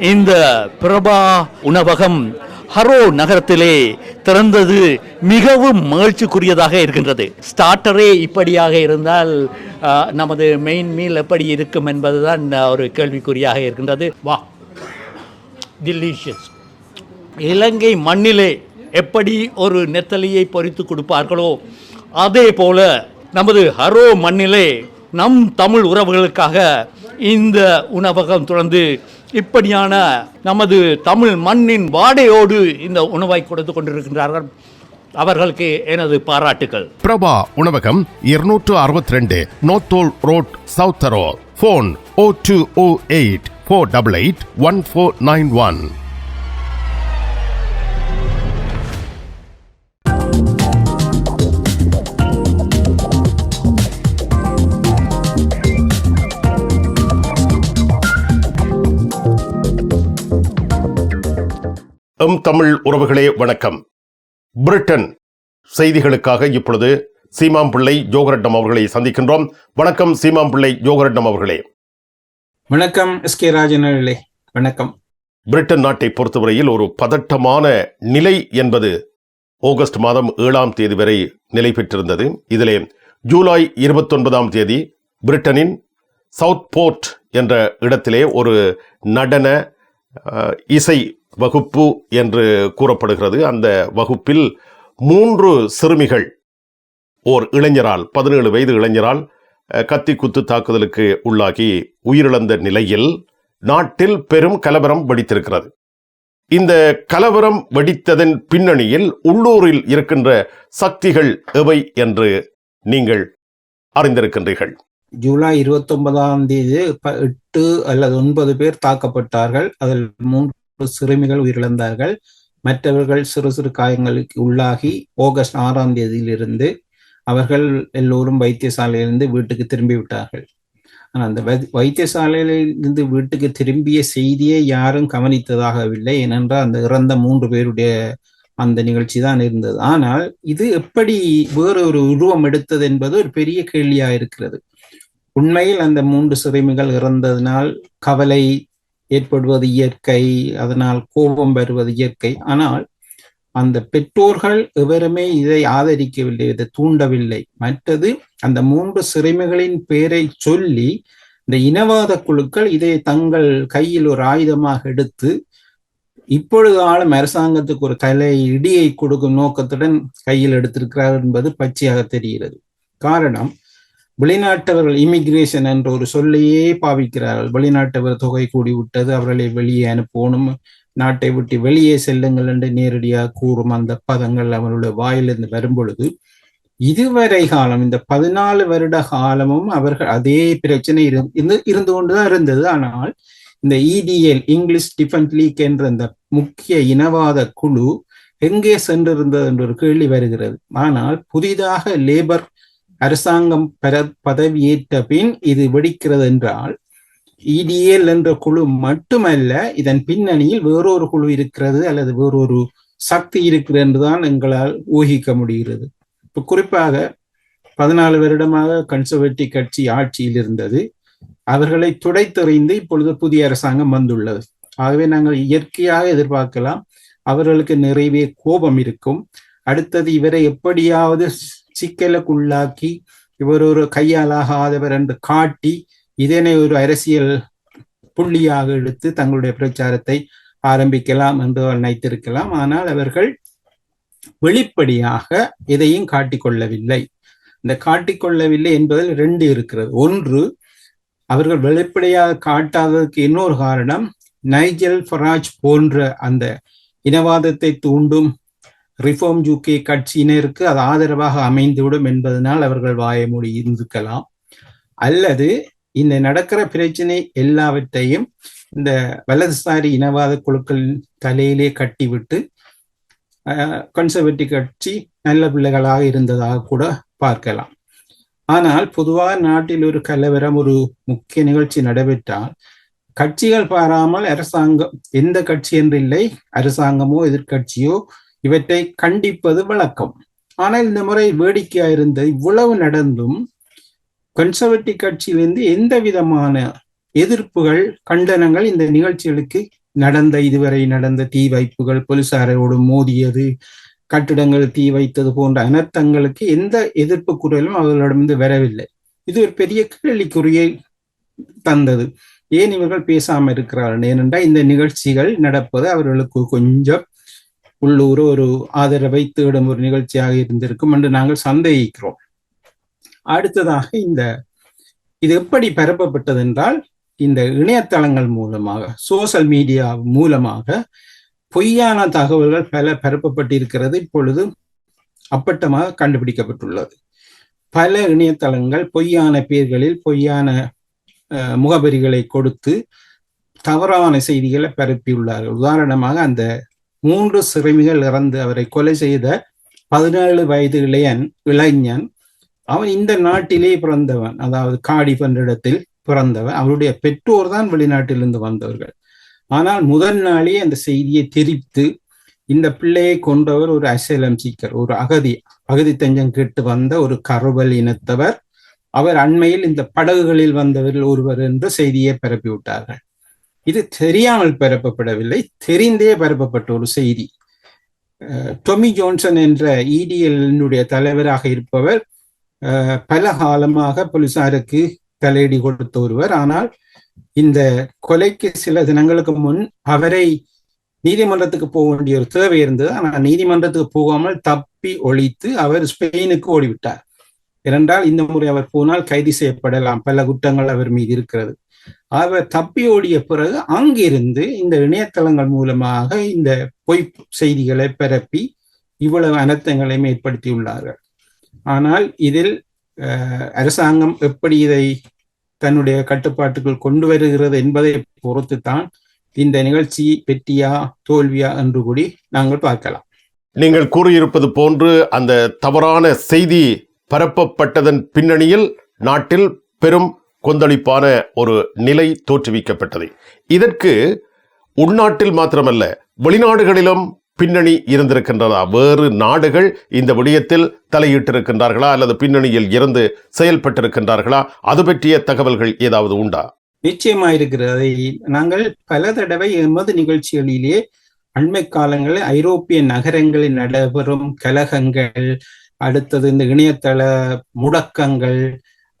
இந்த பிரபா உணவகம் ஹரோ நகரத்திலே திறந்தது மிகவும் மகிழ்ச்சிக்குரியதாக இருக்கின்றது. ஸ்டார்டரே இப்படியாக இருந்தால் நமது மெயின் மீல் எப்படி இருக்கும் என்பதுதான் ஒரு கேள்விக்குறியாக இருக்கின்றது. வா. டிலீஷியஸ் இலங்கை மண்ணிலே எப்படி ஒரு நெத்தலியை பொறித்து கொடுப்பார்களோ அதே போல நமது ஹரோ மண்ணிலே நம் தமிழ் உறவுகளுக்காக இந்த உணவகம் தொடர்ந்து இப்படியான நமது தமிழ் மண்ணின் வாடையோடு இந்த உணவை கொடுத்து கொண்டிருக்கின்றார்கள். அவர்களுக்கு எனது பாராட்டுகள் பிரபா உணவகம் இருநூற்று அறுபத்தி ரெண்டு Northolt road south harrow phone O two O eight four double eight one four nine one M Tamil உறவுகளே வணக்கம். பிரிட்டன் செய்திகளுக்காக இப்பொழுது சீமாம் பிள்ளை ஜோகரட்டம் அவர்களை சந்திக்கின்றோம். வணக்கம் சீமாம் பிள்ளை ஜோகரட்டம் அவர்களே. வணக்கம் எஸ் கே ராஜன் வணக்கம். பிரிட்டன் நாட்டை பொறுத்தவரையில் ஒரு பதட்டமான நிலை என்பது ஆகஸ்ட் மாதம் ஏழாம் தேதி வரை நிலை பெற்றிருந்தது. இதிலே ஜூலை இருபத்தொன்பதாம் தேதி பிரிட்டனின் சவுத் போர்ட் என்ற இடத்திலே ஒரு நடன இசை வகுப்பு என்று கூறப்படுகிறது. அந்த வகுப்பில் மூன்று சிறுமிகள் ஓர் இளைஞரால் பதினேழு வயது இளைஞரால் கத்தி குத்து தாக்குதலுக்கு உள்ளாகி உயிரிழந்த நிலையில் நாட்டில் பெரும் கலவரம் வெடித்திருக்கிறது. இந்த கலவரம் வெடித்ததன் பின்னணியில் உள்ளூரில் இருக்கின்ற சக்திகள் எவை என்று நீங்கள் அறிந்திருக்கின்றீர்கள். ஜூலை இருபத்தி ஒன்பதாம் தேதி ப- எட்டு அல்லது ஒன்பது பேர் தாக்கப்பட்டார்கள். அதில் மூன்று சிறுமிகள் உயிரிழந்தார்கள். மற்றவர்கள் சிறு சிறு காயங்களுக்கு உள்ளாகி ஆகஸ்ட் ஆறாம் தேதியிலிருந்து அவர்கள் எல்லோரும் வைத்தியசாலையிலிருந்து வீட்டுக்கு திரும்பி விட்டார்கள். ஆனால் அந்த வை- வைத்தியசாலையிலிருந்து வீட்டுக்கு திரும்பிய செய்தியை யாரும் கவனித்ததாகவில்லை. ஏனென்றால் அந்த இறந்த மூன்று பேருடைய அந்த நிகழ்ச்சி தான் இருந்தது. ஆனால் இது எப்படி வேறு ஒரு உருவம் எடுத்தது என்பது ஒரு பெரிய கேள்வியா இருக்கிறது உண்மையில் அந்த மூன்று சிறுமிகள் இறந்ததினால் கவலை ஏற்படுவது இயற்கை அதனால் கோபம் வருவது இயற்கை. ஆனால் அந்த பெற்றோர்கள் எவருமே இதை ஆதரிக்கவில்லை இதை தூண்டவில்லை. மற்றது அந்த மூன்று சிறுமிகளின் பெயரை சொல்லி இந்த இனவாத குழுக்கள் இதை தங்கள் கையில் ஒரு ஆயுதமாக எடுத்து இப்பொழுது ஆளும் அரசாங்கத்துக்கு ஒரு கலை இடியை கொடுக்கும் நோக்கத்துடன் கையில் எடுத்திருக்கிறார் என்பது பச்சையாக தெரிகிறது. காரணம் வெளிநாட்டவர்கள் இமிகிரேஷன் என்ற ஒரு சொல்லையே பாவிக்கிறார்கள். வெளிநாட்டவர் தொகை கூடி விட்டது அவர்களை வெளியே அனுப்பணும் நாட்டை விட்டு வெளியே செல்லுங்கள் என்று நேரடியாக கூறும் அந்த பதங்கள் அவர்களுடைய வாயிலிருந்து வரும் பொழுது இதுவரை காலம் இந்த பதினாலு வருட காலமும் அவர்கள் அதே பிரச்சனை இரு- இருந்து இருந்து கொண்டுதான் இருந்தது. ஆனால் இந்த இடிஎல் இங்கிலீஷ் டிஃபன் லீக் என்ற இந்த முக்கிய இனவாத குழு எங்கே சென்றிருந்தது என்ற ஒரு கேள்வி வருகிறது. ஆனால் புதிதாக லேபர் அரசாங்கம் பெற பதவியேற்ற பின் இது வெடிக்கிறது என்றால் இடிஎல் என்ற குழு மட்டுமல்ல இதன் பின்னணியில் வேறொரு குழு இருக்கிறது அல்லது வேறொரு சக்தி இருக்கிறது என்றுதான் எங்களால் ஊகிக்க முடிகிறது. இப்ப குறிப்பாக பதினாலு வருடமாக கன்சர்வேட்டிவ் கட்சி ஆட்சியில் இருந்தது. அவர்களை துடைத்தெறிந்து இப்பொழுது புதிய அரசாங்கம் வந்துள்ளது. ஆகவே நாங்கள் இயற்கையாக எதிர்பார்க்கலாம். அவர்களுக்கு நிறைவே கோபம் இருக்கும். அடுத்தது இவரை எப்படியாவது சிக்கலுக்குள்ளாக்கி இவர் ஒரு கையாலாகாதவர் என்று காட்டி இதனை ஒரு அரசியல் புள்ளியாக எடுத்து தங்களுடைய பிரச்சாரத்தை ஆரம்பிக்கலாம் என்று நினைத்திருக்கலாம். ஆனால் அவர்கள் வெளிப்படையாக எதையும் காட்டிக்கொள்ளவில்லை. இந்த காட்டிக்கொள்ளவில்லை என்பதில் ரெண்டு இருக்கிறது. ஒன்று அவர்கள் வெளிப்படையாக காட்டாததற்கு இன்னொரு காரணம் நைஜல் ஃபராஜ் போன்ற அந்த இனவாதத்தை தூண்டும் ரிஃபார்ம் யூகே கட்சியினருக்கு அது ஆதரவாக அமைந்துவிடும் என்பதனால் அவர்கள் வாய மூடி அல்லது இந்த நடக்கிற பிரச்சனை எல்லாவற்றையும் இந்த வலதுசாரி இனவாத குழுக்கள் தலையிலே கட்டிவிட்டு கன்சர்வேட்டிவ் கட்சி நல்ல பிள்ளைகளாக இருந்ததாக கூட பார்க்கலாம். ஆனால் பொதுவாக நாட்டில் ஒரு கலவரம் ஒரு முக்கிய நிகழ்ச்சி நடைபெற்றால் கட்சிகள் பாராமல் அரசாங்கம் எந்த கட்சி என்று இல்லை அரசாங்கமோ எதிர்க்கட்சியோ இவற்றை கண்டிப்பது வழக்கம். ஆனால் இந்த முறை வேடிக்கையா இருந்த இவ்வளவு நடந்தும் கன்சர்வேட்டிவ் கட்சியிலிருந்து எந்த விதமான எதிர்ப்புகள் கண்டனங்கள் இந்த நிகழ்ச்சிகளுக்கு நடந்த இதுவரை நடந்த தீ வைப்புகள் போலீசாரோடு மோதியது கட்டிடங்கள் தீ வைத்தது போன்ற அனர்த்தங்களுக்கு எந்த எதிர்ப்பு குரலும் அவர்களிடமிருந்து வரவில்லை. இது ஒரு பெரிய கேள்விக்குறியை தந்தது. ஏன் இவர்கள் பேசாமல் இருக்கிறார்கள்? ஏனென்றால் இந்த நிகழ்ச்சிகள் நடப்பது அவர்களுக்கு கொஞ்சம் உள்ளூர் ஒரு ஆதரவை தேடும் ஒரு நிகழ்ச்சியாக இருந்திருக்கும் என்று நாங்கள் சந்தேகிக்கிறோம். அடுத்ததாக இந்த இது எப்படி பரப்பப்பட்டது என்றால் இந்த இணையதளங்கள் மூலமாக சோசியல் மீடியா மூலமாக பொய்யான தகவல்கள் பல பரப்பப்பட்டிருக்கிறது. இப்பொழுது அப்பட்டமாக கண்டுபிடிக்கப்பட்டுள்ளது. பல இணையதளங்கள் பொய்யான பேர்களில் பொய்யான முகவரிகளை கொடுத்து தவறான செய்திகளை பரப்பியுள்ளார்கள். உதாரணமாக அந்த மூன்று சிறுமிகள் இறந்து அவரை கொலை செய்த பதினேழு வயது இளையன் இளைஞன். அவன் இந்த நாட்டிலே பிறந்தவன். அதாவது காடி என்ற இடத்தில் பிறந்தவன். அவருடைய பெற்றோர் தான் வெளிநாட்டிலிருந்து வந்தவர்கள். ஆனால் முதல் நாளே அந்த செய்தியை தெரிவித்து இந்த பிள்ளையை கொண்டவர் ஒரு அசைலம் சீக்கர் ஒரு அகதி. அகதி தஞ்சம் கேட்டு வந்த ஒரு கருவல் இனத்தவர். அவர் அண்மையில் இந்த படகுகளில் வந்தவர்கள் ஒருவர் என்று செய்தியை பரப்பி விட்டார்கள் இது தெரியாமல் பரப்பப்படவில்லை. தெரிந்தே பரப்பப்பட்ட ஒரு செய்தி. டொமி ஜோன்சன் என்ற இடிஎல்னுடைய தலைவராக இருப்பவர் பல காலமாக போலீசாருக்கு தலையடி கொடுத்த ஒருவர். ஆனால் இந்த கொலைக்கு சில தினங்களுக்கு முன் அவரை நீதிமன்றத்துக்கு போக வேண்டிய ஒரு தேவை இருந்தது. ஆனால் நீதிமன்றத்துக்கு போகாமல் தப்பி ஒழித்து அவர் ஸ்பெயினுக்கு ஓடிவிட்டார். இரண்டால் இந்த முறை அவர் போனால் கைது செய்யப்படலாம். பல குற்றங்கள் அவர் மீது இருக்கிறது. அவர் தப்பி ஓடிய பிறகு அங்கிருந்து இந்த இணையதளங்கள் மூலமாக இந்த பொய் செய்திகளை பரப்பி இவ்வளவு அனர்த்தங்களையும் ஏற்படுத்தியுள்ளார்கள். ஆனால் இதில் அரசாங்கம் எப்படி இதை தன்னுடைய கட்டுப்பாட்டுக்குள் கொண்டு வருகிறது என்பதை பொறுத்து தான் இந்த நிகழ்ச்சி வெற்றியா தோல்வியா என்று கூடி நாங்கள் பார்க்கலாம். நீங்கள் கூறியிருப்பது போன்று அந்த தவறான செய்தி பரப்பப்பட்டதன் பின்னணியில் நாட்டில் பெரும் கொந்தளிப்பான ஒரு நிலை தோற்றுவிக்கப்பட்டது. இதற்கு உள்நாட்டில் மாத்திரமல்ல வெளிநாடுகளிலும் பின்னணி இருந்திருக்கின்றதா? வேறு நாடுகள் இந்த விடயத்தில் தலையிட்டிருக்கின்றார்களா? அல்லது பின்னணியில் இருந்து செயல்பட்டிருக்கின்றார்களா? அது பற்றிய தகவல்கள் ஏதாவது உண்டா? நிச்சயமா இருக்கிறது நாங்கள் பல தடவை எமது நிகழ்ச்சிகளிலே அண்மை காலங்களில் ஐரோப்பிய நகரங்களில் நடைபெறும் கலகங்கள் அடுத்தது இந்த இணையதள முடக்கங்கள்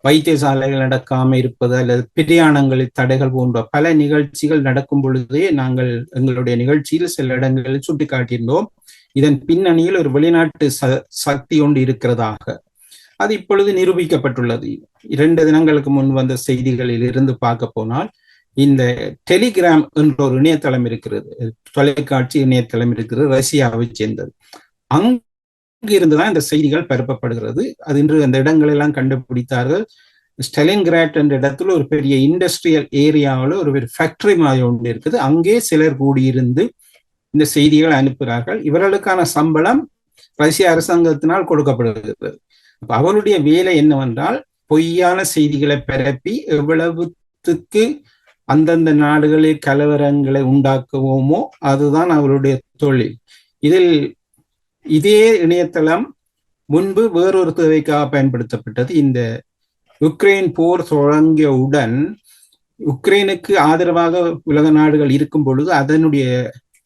வைத்தியசாலைகள் நடக்காம இருப்பது அல்லது பிரயாணங்களில் தடைகள் போன்ற பல நிகழ்ச்சிகள் நடக்கும் பொழுதே நாங்கள் எங்களுடைய நிகழ்ச்சியில் சில இடங்களில் சுட்டிக்காட்டியிருந்தோம். இதன் பின்னணியில் ஒரு வெளிநாட்டு ச சக்தி ஒன்று இருக்கிறதாக. அது இப்பொழுது நிரூபிக்கப்பட்டுள்ளது. இரண்டு தினங்களுக்கு முன் வந்த செய்திகளில் இருந்து பார்க்க போனால் இந்த டெலிகிராம் என்ற ஒரு இணையதளம் இருக்கிறது. தொலைக்காட்சி இணையதளம் இருக்கிறது ரஷ்யாவை சேர்ந்தது. அங்கு இருந்துதான் இந்த செய்திகள் பரப்பப்படுகிறது. அது இன்று அந்த இடங்களெல்லாம் கண்டுபிடித்தார்கள். ஸ்டெலின்கிராட் என்ற இடத்துல ஒரு பெரிய இண்டஸ்ட்ரியல் ஏரியாவில் ஒரு பெரிய ஃபேக்டரி மாதிரி ஒன்று இருக்குது. அங்கே சிலர் கூடியிருந்து இந்த செய்திகளை அனுப்புகிறார்கள். இவர்களுக்கான சம்பளம் ரஷ்ய அரசாங்கத்தினால் கொடுக்கப்படுகிறது. அப்ப அவருடைய வேலை என்னவென்றால் பொய்யான செய்திகளை பரப்பி எவ்வளவுத்துக்கு அந்தந்த நாடுகளில் கலவரங்களை உண்டாக்குவோமோ அதுதான் அவருடைய தொழில். இதில் இதே இணையதளம் முன்பு வேறொரு தேவைக்காக பயன்படுத்தப்பட்டது. இந்த உக்ரைன் போர் தொடங்கியவுடன் உக்ரைனுக்கு ஆதரவாக உலக நாடுகள் இருக்கும் பொழுது அதனுடைய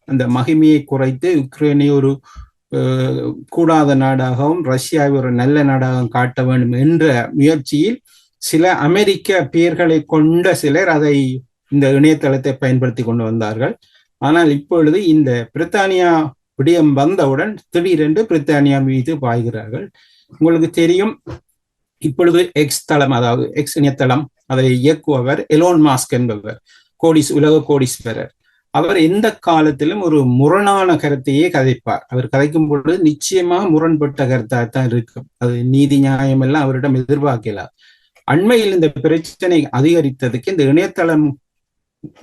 அந்த மகிமையை குறைத்து உக்ரைனை ஒரு கூடாத நாடாகவும் ரஷ்யாவை ஒரு நல்ல நாடாகவும் காட்ட வேண்டும் என்ற முயற்சியில் சில அமெரிக்க பெயர்களை கொண்ட சிலர் அதை இந்த இணையதளத்தை பயன்படுத்தி கொண்டு வந்தார்கள். ஆனால் இப்பொழுது இந்த பிரித்தானியா விடயம் வந்தவுடன் திடீரென்று பிரித்தானியா மீது பாய்கிறார்கள். உங்களுக்கு தெரியும் இப்பொழுது எக்ஸ் தளம் அதாவது எக்ஸ் இணையதளம் அதை இயக்குபவர் எலோன் மாஸ்க் என்பவர் கோடிஸ் உலக கோடீஸ்வரர். அவர் எந்த காலத்திலும் ஒரு முரணான கருத்தையே கதைப்பார். அவர் கதைக்கும் பொழுது நிச்சயமாக முரண்பட்ட கருத்தாகத்தான் இருக்கும். அது நீதி நியாயம் எல்லாம் அவரிடம் எதிர்பார்க்கலாம் அண்மையில் இந்த பிரச்சனை அதிகரித்ததுக்கு இந்த இணையதளம்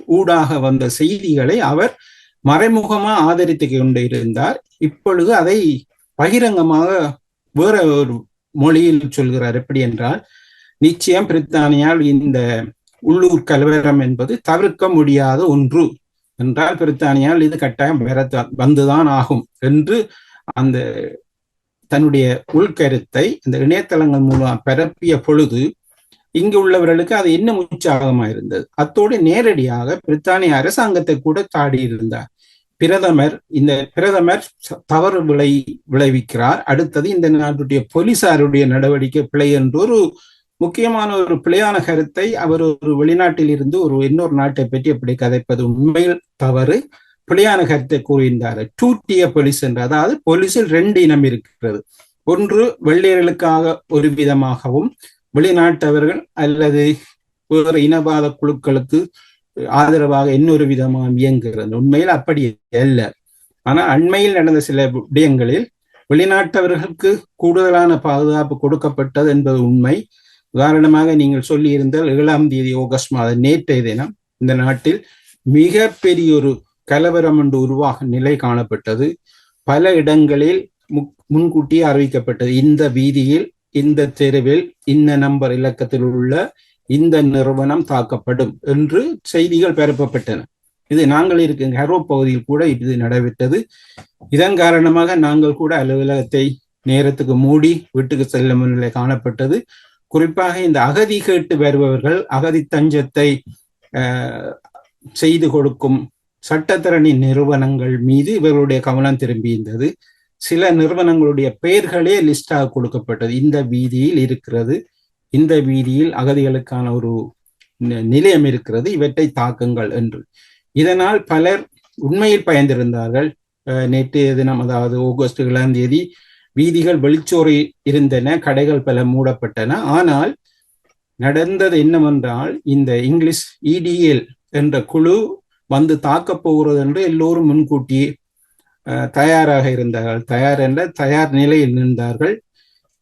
ஊடாக வந்த செய்திகளை அவர் மறைமுகமா ஆதரித்து கொண்டு இருந்தார் இப்பொழுது அதை பகிரங்கமாக வேற ஒரு மொழியில் சொல்கிறார். எப்படி என்றால் நிச்சயம் பிரித்தானியால் இந்த உள்ளூர் கலவரம் என்பது தவிர்க்க முடியாத ஒன்று. என்றால் பிரித்தானியால் இது கட்டாயம் வேற வந்துதான் ஆகும் என்று அந்த தன்னுடைய உள்கருத்தை இந்த இணையதளங்கள் மூலம் பரப்பிய பொழுது இங்கு உள்ளவர்களுக்கு அது இன்னும் உற்சாகமா இருந்தது. அத்தோடு நேரடியாக பிரித்தானிய அரசாங்கத்தை கூட தாடி இருந்தார். பிரதமர் இந்த பிரதமர் தவறு விளை விளைவிக்கிறார். அடுத்தது இந்த நாட்டுடைய போலீசாருடைய நடவடிக்கை பிழை என்று ஒரு முக்கியமான ஒரு பிழையான கருத்தை அவர் ஒரு வெளிநாட்டில் இருந்து ஒரு இன்னொரு நாட்டை பற்றி அப்படி கதைப்பது? உண்மையில் தவறு. பிழையான கருத்தை கூறியிருந்தார். டூ டியர் போலீஸ் என்று. அதாவது போலீஸில் ரெண்டு இனம் இருக்கிறது. ஒன்று வெள்ளையர்களுக்காக ஒரு விதமாகவும் வெளிநாட்டவர்கள் அல்லது வேறு இனவாத குழுக்களுக்கு ஆதரவாக இன்னொரு விதமாக இயங்குகிறது. உண்மையில் அப்படி அல்ல. ஆனால் அண்மையில் நடந்த சில விடயங்களில் வெளிநாட்டவர்களுக்கு கூடுதலான பாதுகாப்பு கொடுக்கப்பட்டது என்பது உண்மை. உதாரணமாக நீங்கள் சொல்லியிருந்தால் ஏழாம் தேதி ஆகஸ்ட் மாதம் நேற்றைய தினம் இந்த நாட்டில் மிக பெரிய ஒரு கலவரம் என்று உருவாகும் நிலை காணப்பட்டது. பல இடங்களில் முக்- முன்கூட்டியே அறிவிக்கப்பட்டது. இந்த வீதியில் இந்த தெருவில் இந்த நம்பர் இலக்கத்தில் உள்ள இந்த நிறுவனம் தாக்கப்படும் என்று செய்திகள் பரப்பப்பட்டன. இது நாங்கள் இருக்கும் ஹரோ பகுதியில் கூட இது நடைபெற்றது. இதன் காரணமாக நாங்கள் கூட அலுவலகத்தை நேரத்துக்கு மூடி வீட்டுக்கு செல்லும் நிலை காணப்பட்டது. குறிப்பாக இந்த அகதி கேட்டு வருபவர்கள் அகதி தஞ்சத்தை அஹ், செய்து கொடுக்கும் சட்டத்தரணி நிறுவனங்கள் மீது இவர்களுடைய கவனம் திரும்பியிருந்தது சில நிறுவனங்களுடைய பெயர்களே லிஸ்டாக கொடுக்கப்பட்டது. இந்த வீதியில் இருக்கிறது இந்த வீதியில் அகதிகளுக்கான ஒரு நிலையம் இருக்கிறது இவற்றை தாக்குங்கள் என்று. இதனால் பலர் உண்மையில் பயந்திருந்தார்கள். அஹ், நேற்றைய தினம் அதாவது ஆகஸ்ட் ஏழாம் தேதி வீதிகள் வெளிச்சோறு இருந்தன கடைகள் பல மூடப்பட்டன. ஆனால் நடந்தது என்னவென்றால் இந்த இங்கிலீஷ் இடிஎல் என்ற குழு வந்து தாக்கப் போகிறது என்று எல்லோரும் முன்கூட்டியே தயாராக இருந்தார்கள். தயார் என்ற தயார் நிலையில் நின்றார்கள்.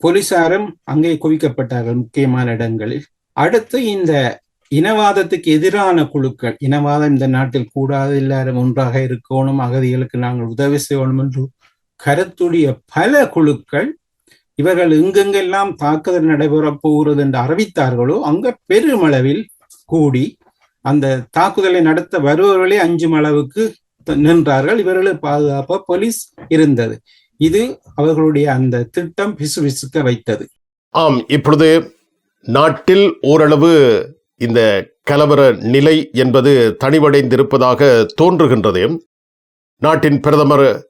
போலீசாரும் அங்கே குவிக்கப்பட்டார்கள் முக்கியமான இடங்களில். அடுத்து இந்த இனவாதத்துக்கு எதிரான குழுக்கள் இனவாதம் இந்த நாட்டில் கூடாது எல்லாரும் ஒன்றாக இருக்கணும் அகதிகளுக்கு நாங்கள் உதவி செய்யணும் என்று கருத்துடைய பல குழுக்கள் இவர்கள் எங்கெங்கெல்லாம் தாக்குதல் நடைபெறப் போகிறது என்று அறிவித்தார்களோ அங்க பெருமளவில் கூடி அந்த தாக்குதலை நடத்த வருபவர்களே அஞ்சும் அளவுக்கு நின்றார்கள். இவர்களை பாதுகாப்ப போலீஸ் இருந்தது. இது அவர்களுடைய அந்த திட்டம் பிசுபிசுக்க வைத்தது. ஆம் இப்பொழுது நாட்டில் ஓரளவு இந்த கலவர நிலை என்பது தனிவடைந்திருப்பதாக தோன்றுகின்றது. நாட்டின் பிரதமர்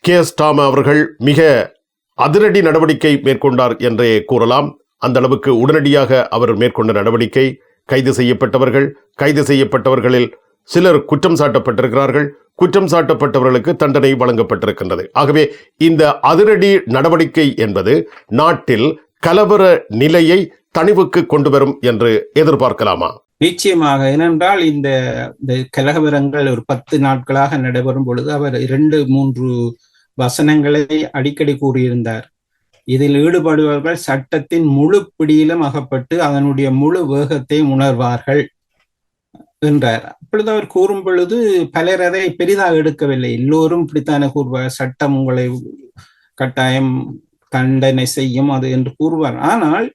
கே. எஸ். டாம் அவர்கள் மிக அதிரடி நடவடிக்கை மேற்கொண்டார் என்றே கூறலாம். அந்த அளவுக்கு உடனடியாக அவர் மேற்கொண்ட நடவடிக்கை கைது செய்யப்பட்டவர்கள் கைது செய்யப்பட்டவர்களில் சிலர் குற்றம் சாட்டப்பட்டிருக்கிறார்கள். குற்றம் சாட்டப்பட்டவர்களுக்கு தண்டனை வழங்கப்பட்டிருக்கின்றது. ஆகவே இந்த அதிரடி நடவடிக்கை என்பது நாட்டில் கலவர நிலையை தணிவுக்கு கொண்டு வரும் என்று எதிர்பார்க்கலாமா? நிச்சயமாக. ஏனென்றால் இந்த இந்த கலகவரங்கள் ஒரு பத்து நாட்களாக நடைபெறும் பொழுது அவர் இரண்டு மூன்று வசனங்களை அடிக்கடி கூறியிருந்தார். இதில் ஈடுபடுபவர்கள் சட்டத்தின் முழு பிடியிலும் அகப்பட்டு அதனுடைய முழு வேகத்தை உணர்வார்கள். என்றார். அப்பொழுது அவர் கூறும் பொழுது பலர் அதை பெரிதாக எடுக்கவில்லை. எல்லோரும் இப்படித்தானே கூறுவார் சட்டம் உங்களை கட்டாயம் தண்டனை செய்யும் அது என்று கூறுவார். ஆனால்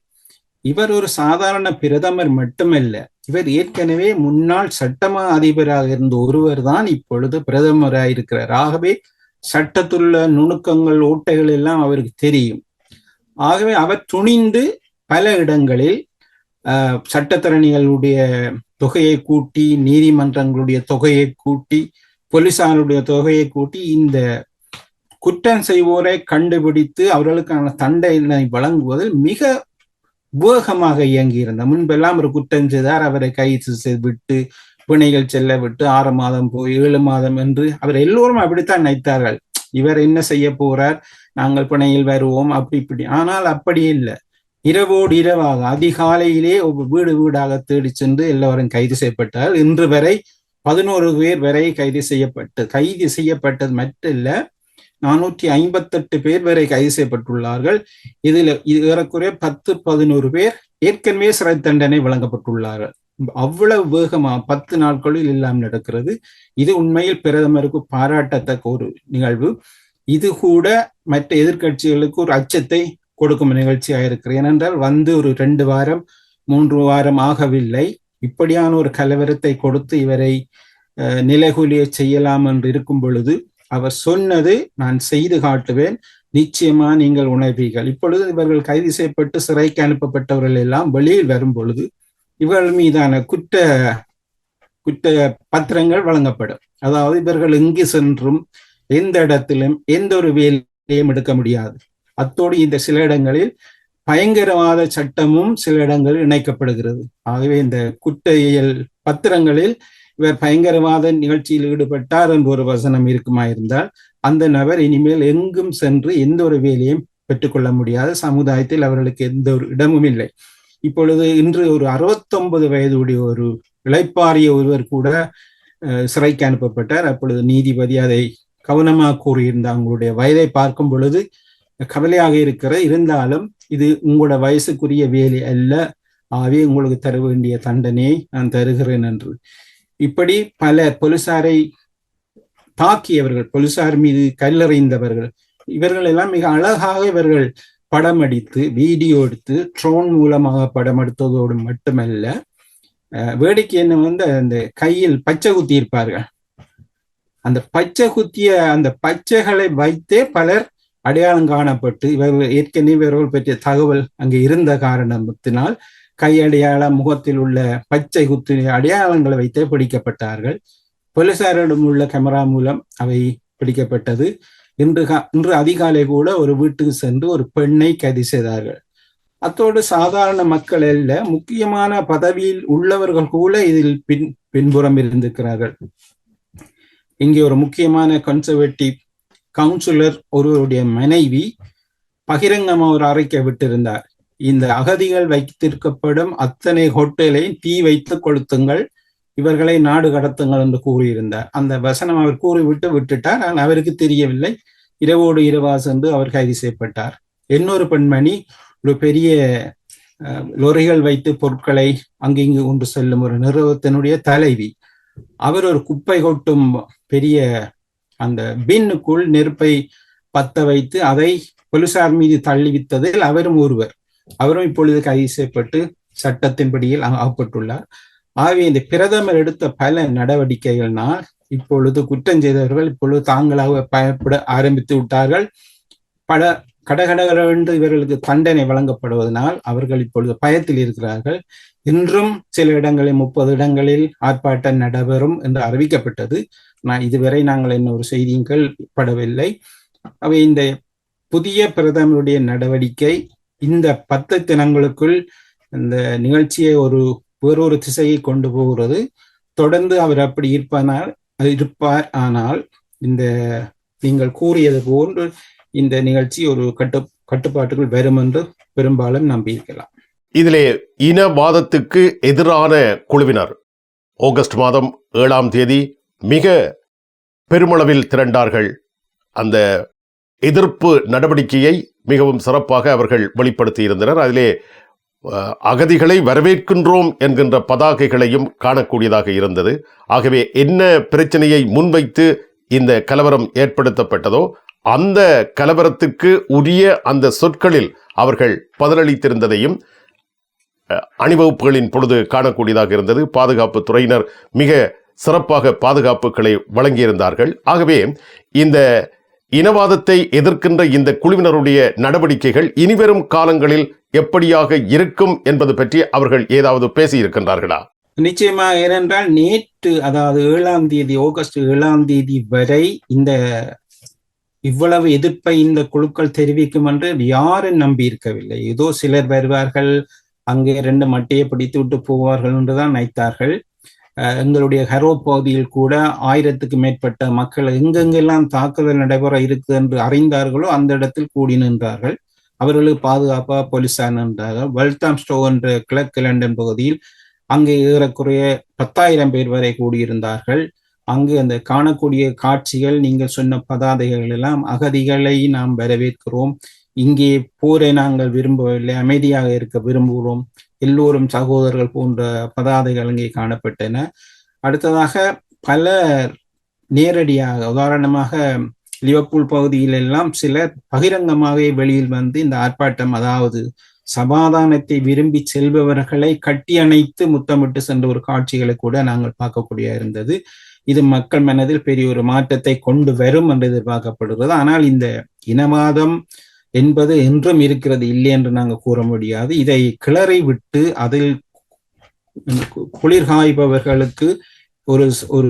இவர் ஒரு சாதாரண பிரதமர் மட்டுமல்ல. இவர் ஏற்கனவே முன்னாள் சட்டமா அதிபராக இருந்த ஒருவர் தான் இப்பொழுது பிரதமராக இருக்கிறார். ஆகவே சட்டத்துள்ள நுணுக்கங்கள் ஓட்டைகள் எல்லாம் அவருக்கு தெரியும். ஆகவே அவர் துணிந்து பல இடங்களில் ஆஹ், சட்டத்தரணிகளுடைய தொகையை கூட்டி நீதிமன்றங்களுடைய தொகையை கூட்டி போலீசாருடைய தொகையை கூட்டி இந்த குற்றம் செய்வோரை கண்டுபிடித்து அவர்களுக்கான தண்டனை வழங்குவதில் மிக வேகமாக இயங்கியிருந்தார் முன்பெல்லாம் ஒரு குற்றம் செய்தார் அவரை கைது செய்து விட்டு பிணைகள் செல்ல விட்டு ஆறு மாதம் போய் ஏழு மாதம் என்று அவர் எல்லோரும் அப்படித்தான் நினைத்தார்கள். இவர் என்ன செய்ய போறார்? நாங்கள் பிணையில் வருவோம் அப்படி இப்படி. ஆனால் அப்படி இல்லை. இரவோடு இரவாக அதிகாலையிலே வீடு வீடாக தேடி சென்று எல்லோரும் கைது செய்யப்பட்டார் இன்று வரை பதினோரு பேர் வரை கைது செய்யப்பட்டு கைது செய்யப்பட்டது மட்டுமல்ல நானூற்றி ஐம்பத்தெட்டு பேர் வரை கைது செய்யப்பட்டுள்ளார்கள். இதில் இது ஏறக்குறைய பத்து பதினோரு பேர் ஏற்கனவே சிறை தண்டனை வழங்கப்பட்டுள்ளார்கள். அவ்வளவு வேகமா பத்து நாட்களில் எல்லாம் நடக்கிறது. இது உண்மையில் பிரதமருக்கு பாராட்டத்தக்க ஒரு நிகழ்வு. இது கூட மற்ற எதிர்க்கட்சிகளுக்கு ஒரு அச்சத்தை கொடுக்கும் நிகழ்ச்சியாக இருக்கிறது ஏனென்றால் வந்து ஒரு ரெண்டு வாரம் மூன்று வாரம் ஆகவில்லை. இப்படியான ஒரு கலவரத்தை கொடுத்து இவரை அஹ், நிலைகுலிய செய்யலாம் என்று இருக்கும் பொழுது அவர் சொன்னது நான் செய்து காட்டுவேன். நிச்சயமா நீங்கள் உணர்வீர்கள். இப்பொழுது இவர்கள் கைது செய்யப்பட்டு சிறைக்கு அனுப்பப்பட்டவர்கள் எல்லாம் வெளியில் வரும் பொழுது இவர்கள் மீதான குற்ற குற்ற பத்திரங்கள் வழங்கப்படும். அதாவது இவர்கள் எங்கு சென்றும் எந்த இடத்திலும் எந்த ஒரு வேலையும் எடுக்க முடியாது. அத்தோடு இந்த சில இடங்களில் பயங்கரவாத சட்டமும் சில இடங்களில் இணைக்கப்படுகிறது. ஆகவே இந்த குற்றவியல் பத்திரங்களில் இவர் பயங்கரவாத நிகழ்ச்சியில் ஈடுபட்டார் என்று ஒரு வசனம் இருக்குமா இருந்தால் அந்த நபர் இனிமேல் எங்கும் சென்று எந்த ஒரு வேலையும் பெற்றுக்கொள்ள முடியாது. சமுதாயத்தில் அவர்களுக்கு எந்த ஒரு இடமும் இல்லை. இப்பொழுது இன்று ஒரு அறுபத்தொன்பது வயதுடைய ஒரு இளைப்பாறிய ஒருவர் கூட சிறைக்கு அனுப்பப்பட்டார். அப்பொழுது நீதிபதி அதை கவனமாக கூறியிருந்த அவங்களுடைய வயதை பார்க்கும் பொழுது கவலையாக இருக்கிற இருந்தாலும் இது உங்களோட வயசுக்குரிய வேலை அல்ல. ஆகவே உங்களுக்கு தர வேண்டிய தண்டனையை நான் தருகிறேன் என்று. இப்படி பல போலீசாரை தாக்கியவர்கள் போலீசார் மீது கல்லறைந்தவர்கள் இவர்கள் எல்லாம் மிக அழகாக இவர்கள் படம் அடித்து வீடியோ எடுத்து ட்ரோன் மூலமாக படம் எடுத்ததோடு மட்டுமல்ல வேடிக்கை என்ன வந்து அந்த கையில் பச்சை குத்தி இருப்பார்கள். அந்த பச்சை குத்திய அந்த பச்சைகளை வைத்தே பலர் அடையாளம் காணப்பட்டு இவர்கள் ஏற்கனவே இவர்கள் பற்றிய தகவல் அங்கே இருந்த காரணத்தினால் கையடையாளம் முகத்தில் உள்ள பச்சை குத்து அடையாளங்களை வைத்து பிடிக்கப்பட்டார்கள். போலீசாரிடம் உள்ள கேமரா மூலம் அவை பிடிக்கப்பட்டது. இன்று இன்று அதிகாலை கூட ஒரு வீட்டுக்கு சென்று ஒரு பெண்ணை கைது செய்தார்கள். அத்தோடு சாதாரண மக்கள் அல்ல முக்கியமான பதவியில் உள்ளவர்கள் கூட இதில் பின் பின்புறம் இருந்திருக்கிறார்கள். இங்கே ஒரு முக்கியமான கன்சர்வேட்டிவ் கவுன்சிலர் ஒருவருடைய மனைவி பகிரங்கமா ஒரு அறிக்கை விட்டிருந்தார். இந்த அகதிகள் வைத்திருக்கப்படும் அத்தனை ஹோட்டலையும் தீ வைத்து கொளுத்துங்கள் இவர்களை நாடு கடத்துங்கள் என்று கூறியிருந்தார். அந்த வசனம் அவர் கூறிவிட்டு விட்டுட்டார். ஆனால் அவருக்கு தெரியவில்லை. இரவோடு இரவா சென்று அவர் கைது செய்யப்பட்டார். இன்னொரு பெண்மணி ஒரு பெரிய லொரிகள் வைத்து பொருட்களை அங்கிங்கு கொண்டு செல்லும் ஒரு நிறுவனத்தினுடைய தலைவி. அவர் ஒரு குப்பை கொட்டும் பெரிய அந்த பின்னுக்குள் நெருப்பை பத்த வைத்து அதை போலீசார் மீது தள்ளிவித்ததில் அவரும் ஒருவர். அவரும் இப்பொழுது கைது செய்யப்பட்டு சட்டத்தின்படியில் ஆகப்பட்டுள்ளார் ஆகவே இந்த பிரதமர் எடுத்த பல நடவடிக்கைகள்னால் இப்பொழுது குற்றம் செய்தவர்கள் இப்பொழுது தாங்களாக பயப்பட ஆரம்பித்து விட்டார்கள். பல கடகடகளென்று இவர்களுக்கு தண்டனை வழங்கப்படுவதனால் அவர்கள் இப்பொழுது பயத்தில் இருக்கிறார்கள். இன்றும் சில இடங்களில் முப்பது இடங்களில் ஆர்ப்பாட்டம் நடைபெறும் என்று அறிவிக்கப்பட்டது. நான் இதுவரை நாங்கள் என்ன ஒரு செய்தியும் கேள்விப்படவில்லை. அவை இந்த புதிய பிரதமருடைய நடவடிக்கை இந்த பத்து தினங்களுக்குள் இந்த நிகழ்ச்சியை ஒரு வேறொரு திசையை கொண்டு போகிறது. தொடர்ந்து அவர் அப்படி இருப்பானால் இருப்பார். ஆனால் இந்த நீங்கள் கூறியது போன்று இந்த நிகழ்ச்சி ஒரு கட்டு கட்டுப்பாட்டுக்குள் வரும் என்று பெரும்பாலும் நம்பியிருக்கலாம். இதிலே இனவாதத்துக்கு எதிரான குழுவினர். ஆகஸ்ட் மாதம் ஏழாம் தேதி மிக பெருமளவில் திரண்டார்கள். அந்த எதிர்ப்பு நடவடிக்கையை மிகவும் சிறப்பாக அவர்கள் வெளிப்படுத்தி இருந்தனர் அதிலே அகதிகளை வரவேற்கின்றோம் என்கின்ற பதாகைகளையும் காணக்கூடியதாக இருந்தது. ஆகவே என்ன பிரச்சனையை முன்வைத்து இந்த கலவரம் ஏற்படுத்தப்பட்டதோ அந்த கலவரத்துக்கு உரிய அந்த சொற்களில் அவர்கள் பதிலளித்திருந்ததையும் அணிவகுப்புகளின் பொழுது காணக்கூடியதாக இருந்தது. பாதுகாப்பு துறையினர் மிக சிறப்பாக பாதுகாப்புகளை வழங்கியிருந்தார்கள். ஆகவே இந்த இனவாதத்தை எதிர்க்கின்ற இந்த குழுவினருடைய நடவடிக்கைகள் இனிவரும் காலங்களில் எப்படியாக இருக்கும் என்பது பற்றி அவர்கள் ஏதாவது பேசியிருக்கின்றார்களா? நிச்சயமாக ஏனென்றால் நேற்று அதாவது ஏழாம் தேதி ஆகஸ்ட் ஏழாம் தேதி வரை இந்த இவ்வளவு எதிர்ப்பை இந்த குழுக்கள் தெரிவிக்கும் என்று யாரும் நம்பி இருக்கவில்லை ஏதோ சிலர் வருவார்கள் அங்கே ரெண்டு மட்டையை பிடித்து விட்டு போவார்கள் என்றுதான் நினைத்தார்கள். எங்களுடைய ஹரோ பகுதியில் கூட ஆயிரத்துக்கு மேற்பட்ட மக்கள் எங்கெங்கெல்லாம் தாக்குதல் நடைபெற இருக்குது என்று அறிந்தார்களோ அந்த இடத்தில் கூடி நின்றார்கள். அவர்களுக்கு பாதுகாப்பா போலீசார் நின்றார்கள். வெல்தாம் ஸ்டோ என்ற கிழக்கு லண்டன் பகுதியில் அங்கே ஏறக்குறைய பத்தாயிரம் பேர் வரை கூடியிருந்தார்கள். அங்கு அந்த காணக்கூடிய காட்சிகள் நீங்கள் சொன்ன பதாதைகள் எல்லாம் அகதிகளை நாம் வரவேற்கிறோம். இங்கே போரை நாங்கள் விரும்பவில்லை அமைதியாக இருக்க விரும்புகிறோம். எல்லோரும் சகோதரர்கள் போன்ற பதாதைகள் அங்கே காணப்பட்டன. அடுத்ததாக பல நேரடியாக உதாரணமாக லிவர்பூல் பகுதியில் எல்லாம் சிலர் பகிரங்கமாகவே வெளியில் வந்து இந்த ஆர்ப்பாட்டம் அதாவது சமாதானத்தை விரும்பி செல்பவர்களை கட்டி அணைத்து முத்தமிட்டு சென்ற ஒரு காட்சிகளை கூட நாங்கள் பார்க்கக்கூடிய இருந்தது. இது மக்கள் மனதில் பெரிய ஒரு மாற்றத்தை கொண்டு வரும் என்று எதிர்பார்க்கப்படுகிறது. ஆனால் இந்த இனவாதம் என்பது என்றும் இருக்கிறது இல்லை என்று நாங்கள் கூற முடியாது. இதை கிளறி விட்டு அதில் குளிர் காய்பவர்களுக்கு ஒரு ஒரு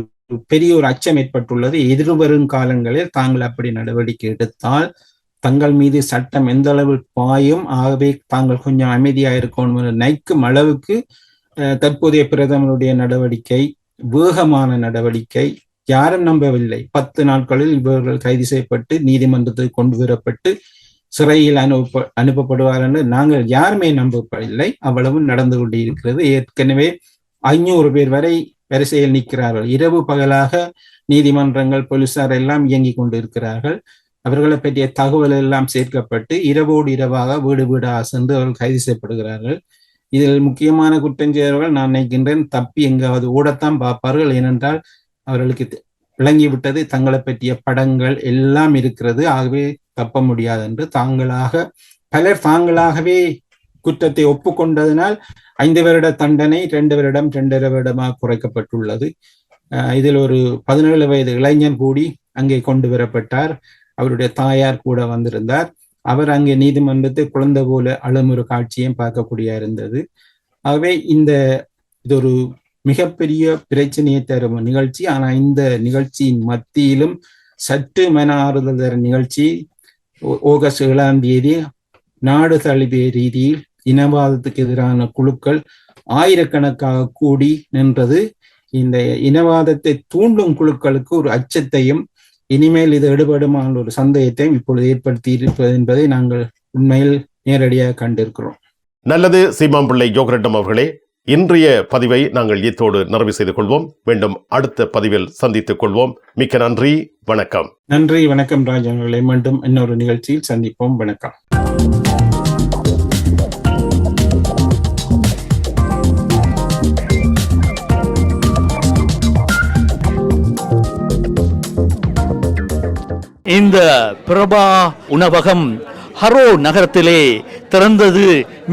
பெரிய ஒரு அச்சம் ஏற்பட்டுள்ளது. எதிர்வரும் காலங்களில் தாங்கள் அப்படி நடவடிக்கை எடுத்தால் தங்கள் மீது சட்டம் எந்த அளவில் பாயும் ஆகவே தாங்கள் கொஞ்சம் அமைதியா இருக்கணும் என்று அளவுக்கு அஹ், தற்போதைய பிரதமருடைய நடவடிக்கை வேகமான நடவடிக்கை யாரும் நம்பவில்லை. பத்து நாட்களில் இவர்கள் கைது செய்யப்பட்டு நீதிமன்றத்தில் கொண்டு வரப்பட்டு சிறையில் அனுப்ப அனுப்பப்படுவார் என்று நாங்கள் யாருமே நம்பவில்லை அவ்வளவு நடந்து கொண்டிருக்கிறது. ஏற்கனவே ஐநூறு பேர் வரை வரிசையில் நிற்கிறார்கள். இரவு பகலாக நீதிமன்றங்கள் போலீசார் எல்லாம் இயங்கிக் கொண்டிருக்கிறார்கள். அவர்களை பற்றிய தகவல் எல்லாம் சேர்க்கப்பட்டு இரவோடு இரவாக வீடு வீடாக சென்று அவர்கள் கைது செய்யப்படுகிறார்கள். இதில் முக்கியமான குற்றம் நான் நினைக்கின்றேன் தப்பி எங்காவது ஓடத்தான் பார்ப்பார்கள். ஏனென்றால் அவர்களுக்கு விளங்கிவிட்டது தங்களை பற்றிய படங்கள் எல்லாம் இருக்கிறது. ஆகவே தப்ப முடியாது என்று தாங்களாக பலர் தாங்களாகவே குற்றத்தை ஒப்புக்கொண்டதனால் ஐந்து வருட தண்டனை ரெண்டு வருடம் ரெண்டரை வருடமாக குறைக்கப்பட்டுள்ளது. இதில் ஒரு பதினேழு வயது இளைஞன் கூடி அங்கே கொண்டு வரப்பட்டார். அவருடைய தாயார் கூட வந்திருந்தார். அவர் அங்கே நீதிமன்றத்தை குழந்தை போல அழும் ஒரு காட்சியும் பார்க்கக்கூடிய இருந்தது. ஆகவே இந்த இது ஒரு மிகப்பெரிய பிரச்சனையை தரும் நிகழ்ச்சி. ஆனா இந்த நிகழ்ச்சியின் மத்தியிலும் சற்று மன ஆறுதல் தர நிகழ்ச்சி. ஆகஸ்ட் ஏழாம் தேதி நாடு தழுவிய ரீதியில் இனவாதத்துக்கு எதிரான குழுக்கள் ஆயிரக்கணக்காக கூடி நின்றது. இந்த இனவாதத்தை தூண்டும் குழுக்களுக்கு ஒரு அச்சத்தையும் இனிமேல் இது எடுபடுமான ஒரு சந்தேகத்தையும் இப்பொழுது ஏற்படுத்தி இருப்பது என்பதை நாங்கள் உண்மையில் நேரடியாக கண்டிருக்கிறோம். நல்லது. சீமாம்பிள்ளை ஜோகரட்டம் அவர்களே இன்றைய பதிவை நாங்கள் இத்தோடு நிறைவு செய்து கொள்வோம். மீண்டும் அடுத்த பதிவில் சந்தித்துக் கொள்வோம். மிக்க நன்றி. வணக்கம். நன்றி. வணக்கம் அவர்களே. மீண்டும் இன்னொரு நிகழ்ச்சியில் சந்திப்போம். வணக்கம். இந்த பிரபா உணவகம் ஹரோ நகரத்திலே திறந்தது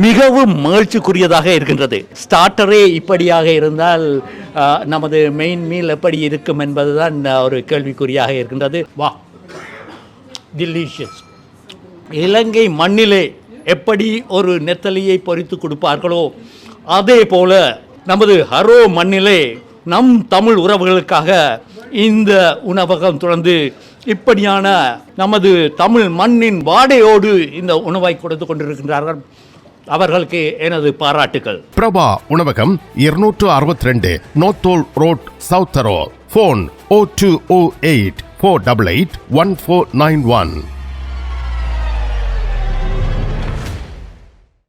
மிகவும் மகிழ்ச்சிக்குரியதாக இருக்கின்றது. ஸ்டார்டரே இப்படியாக இருந்தால் நமது மெயின் மீல் எப்படி இருக்கும் என்பதுதான் ஒரு கேள்விக்குறியாக இருக்கின்றது. வா. டிலீஷியஸ் இலங்கை மண்ணிலே எப்படி ஒரு நெத்தலியை பொறித்து கொடுப்பார்களோ அதே போல நமது ஹரோ மண்ணிலே நம் தமிழ் உறவுகளுக்காக இந்த உணவகம் தொடர்ந்து இப்படியான நமது தமிழ் மண்ணின் வாடையோடு இந்த உணவை கொடுத்து கொண்டிருக்கின்றார்கள். அவர்களுக்கு எனது பாராட்டுக்கள். பிரபா உணவகம் இருநூற்று அறுபத்தி ரெண்டு Northolt road south harrow phone O two O eight four double eight one four nine one